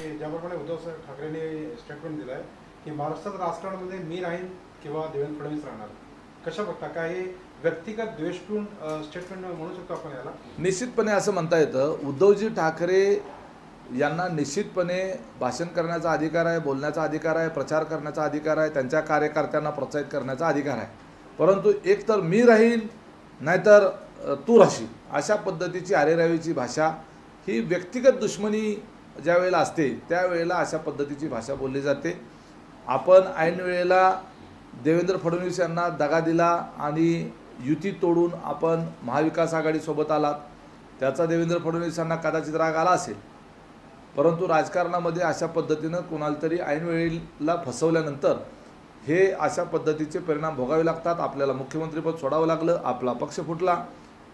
ज्याप्रमाणे उद्धव सर ठाकरेंनी स्टेटमेंट दिलं आहे की महाराष्ट्रात राजकारणामध्ये मी राहीन किंवा देवेंद्र फडणवीस राहणार. कशा बघता काय व्यक्तिगत द्वेषपूर्ण स्टेटमेंट म्हणू शकतो आपण याला? निश्चितपणे असं म्हणता येतं. उद्धवजी ठाकरे यांना निश्चितपणे भाषण करण्याचा अधिकार आहे बोलण्याचा अधिकार आहे प्रचार करण्याचा अधिकार आहे त्यांच्या कार्यकर्त्यांना प्रोत्साहित करण्याचा अधिकार आहे. परंतु एक तर मी राहीन नाहीतर तू राहशील अशा पद्धतीची आरेरावीची भाषा ही व्यक्तिगत दुश्मनी ज्या वेळेला असते त्यावेळेला अशा पद्धतीची भाषा बोलली जाते. आपण ऐन वेळेला देवेंद्र फडणवीस यांना दगा दिला आणि युती तोडून आपण महाविकास आघाडीसोबत आलात त्याचा देवेंद्र फडणवीस यांना कदाचित राग आला असेल. परंतु राजकारणामध्ये अशा पद्धतीनं कोणाला तरी ऐनवेळेला फसवल्यानंतर हे अशा पद्धतीचे परिणाम भोगावे लागतात. आपल्याला मुख्यमंत्रीपद सोडावं लागलं आपला पक्ष फुटला.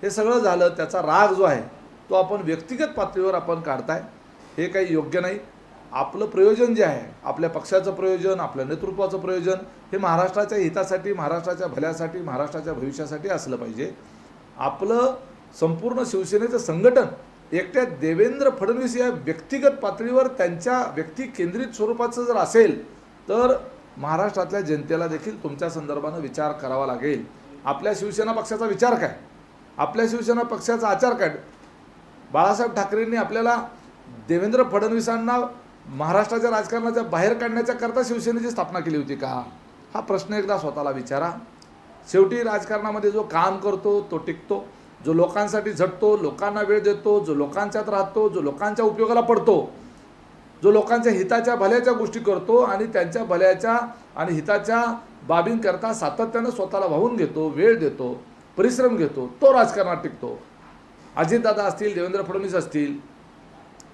हे सगळं झालं त्याचा राग जो आहे तो आपण व्यक्तिगत पातळीवर आपण काढताय. हे काही योग्य नाही. आपलं प्रयोजन जे आहे आपल्या पक्षाचं प्रयोजन आपल्या नेतृत्वाचं प्रयोजन हे महाराष्ट्राच्या हितासाठी महाराष्ट्राच्या भल्यासाठी महाराष्ट्राच्या भविष्यासाठी असलं पाहिजे. आपलं संपूर्ण शिवसेनेचं संघटन एकट्या देवेंद्र फडणवीस या व्यक्तिगत पातळीवर त्यांच्या व्यक्ती केंद्रित स्वरूपाचं जर असेल तर महाराष्ट्रातल्या जनतेला देखील तुमच्या संदर्भानं विचार करावा लागेल. आपल्या शिवसेना पक्षाचा विचार काय? आपल्या शिवसेना पक्षाचा आचार काय? बाळासाहेब ठाकरेंनी आपल्याला देवेंद्र फडणवीसांना महाराष्ट्राच्या राजकारणाच्या बाहेर काढण्याच्या करता शिवसेनेची स्थापना केली होती का? हा प्रश्न एकदा स्वतःला विचारा. शेवटी राजकारणामध्ये जो काम करतो तो टिकतो. जो लोकांसाठी झटतो लोकांना वेळ देतो जो लोकांच्यात राहतो जो लोकांच्या उपयोगाला पडतो जो लोकांच्या हिताच्या भल्याच्या गोष्टी करतो आणि त्यांच्या भल्याच्या आणि हिताच्या बाबींकरता सातत्यानं स्वतःला वाहून घेतो वेळ देतो परिश्रम घेतो तो राजकारणात टिकतो. अजितदादा असतील देवेंद्र फडणवीस असतील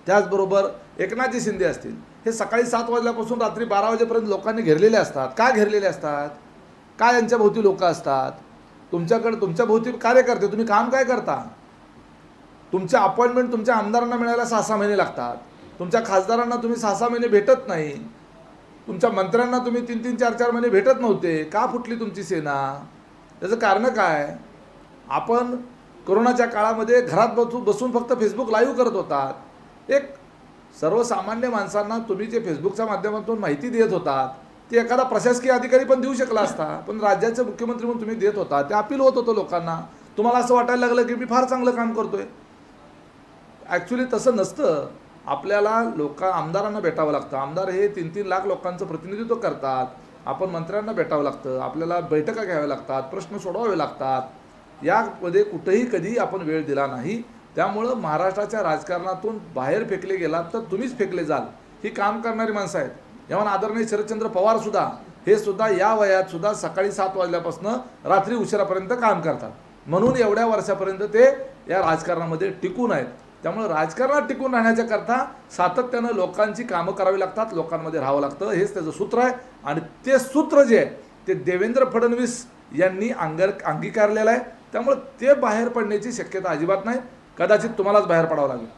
त्याचबरोबर एकनाथजी शिंदे असतील. हे सकाळी सात वाजल्यापासून रात्री बारा वाजेपर्यंत लोकांनी घेरलेले असतात. का घेरलेले असतात? का यांच्या भोवती लोक असतात? तुमच्याकडे तुमच्या भोवती कार्यकर्ते तुम्ही काम काय करता? तुमच्या अपॉइंटमेंट तुमच्या आमदारांना मिळायला सहा सहा महिने लागतात. तुमच्या खासदारांना तुम्ही सहा सहा महिने भेटत नाही. तुमच्या मंत्र्यांना तुम्ही तीन तीन चार चार महिने भेटत नव्हते. का फुटली तुमची सेना? त्याचं कारण काय? आपण कोरोनाच्या काळामध्ये घरात बसू बसून फक्त फेसबुक लाईव्ह करत होतात. एक सर्वसामान्य माणसांना तुम्ही जे फेसबुकच्या माध्यमातून माहिती देत होतात ते एखादा प्रशासकीय अधिकारी पण देऊ शकला असता पण राज्याचे मुख्यमंत्री म्हणून तुम्ही देत होता ते अपील होत होतं लोकांना. तुम्हाला असं वाटायला लागलं की मी फार चांगलं काम करतोय. ॲक्च्युली तसं नसतं. आपल्याला लोक आमदारांना भेटावं लागतं. आमदार हे तीन तीन लाख लोकांचं प्रतिनिधित्व करतात. आपण मंत्र्यांना भेटावं लागतं. आपल्याला बैठका घ्याव्या लागतात प्रश्न सोडवावे लागतात. यामध्ये कुठेही कधी आपण वेळ दिला नाही. त्यामुळं महाराष्ट्राच्या राजकारणातून बाहेर फेकले गेलात तर तुम्हीच फेकले जाल. ही काम करणारी माणसं आहेत. जेव्हा आदरणीय शरदचंद्र पवार सुद्धा हे सुद्धा या वयात सुद्धा सकाळी सात वाजल्यापासून रात्री उशिरापर्यंत काम करतात. म्हणून एवढ्या वर्षापर्यंत ते या राजकारणामध्ये टिकून आहेत. त्यामुळे राजकारणात टिकून राहण्याच्या करता सातत्यानं लोकांची कामं करावी लागतात लोकांमध्ये राहावं लागतं. हेच त्याचं सूत्र आहे. आणि ते सूत्र जे आहे ते देवेंद्र फडणवीस यांनी अंगर अंगीकारलेलं आहे. त्यामुळे ते बाहेर पडण्याची शक्यता अजिबात नाही. कदाचित तुम्हालाच बाहेर पडावं लागेल.